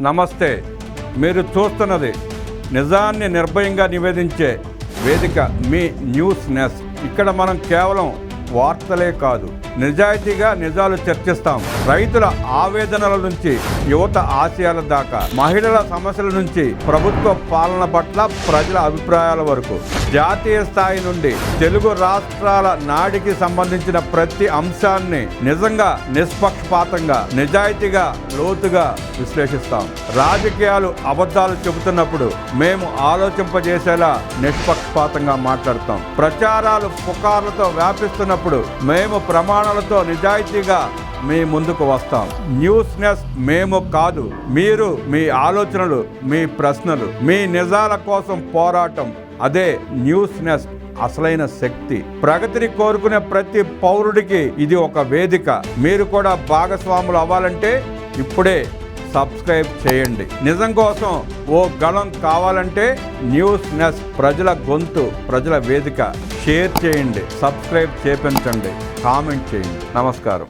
నమస్తే. మీరు చూస్తున్నది నిజాన్ని నిర్భయంగా నివేదించే వేదిక మీ న్యూస్ నెస్. ఇక్కడ మనం కేవలం వార్తలే కాదు. నిజాయితీగా నిజాలు చర్చిస్తాం. రైతుల ఆవేదనల నుంచి యువత ఆశయాల దాకా మహిళల సమస్యల నుంచి ప్రభుత్వ పాలన పట్ల ప్రజల అభిప్రాయాల వరకు. జాతీయ స్థాయి నుండి తెలుగు రాష్ట్రాల నాడికి సంబంధించిన ప్రతి అంశాన్ని నిజంగా నిష్పక్షపాతంగా నిజాయితీగా లోతుగా విశ్లేషిస్తాం. రాజకీయాలు అబద్ధాలు చెబుతున్నప్పుడు మేము ఆలోచింపజేసేలా నిష్పక్షపాతంగా మాట్లాడతాం. ప్రచారాలు పుకార్లతో వ్యాపిస్తున్నప్పుడు మేము ప్రమాణాలతో నిజాయితీగా మీ ముందుకు వస్తాం. న్యూస్ నెస్ మేము కాదు. మీరు మీ ఆలోచనలు మీ ప్రశ్నలు మీ నిజాల కోసం పోరాటం. అదే న్యూస్ నెస్ అసలైన శక్తి. ప్రగతిని కోరుకునే ప్రతి పౌరుడికి ఇది ఒక వేదిక. మీరు కూడా భాగస్వాములు అవ్వాలంటే ఇప్పుడే సబ్స్క్రైబ్ చేయండి. నిజం కోసం ఓ గళం కావాలంటే న్యూస్ నెస్ ప్రజల గొంతు ప్రజల వేదిక షేర్ చేయండి. సబ్స్క్రైబ్ చేపించండి. కామెంట్ చేయండి. నమస్కారం.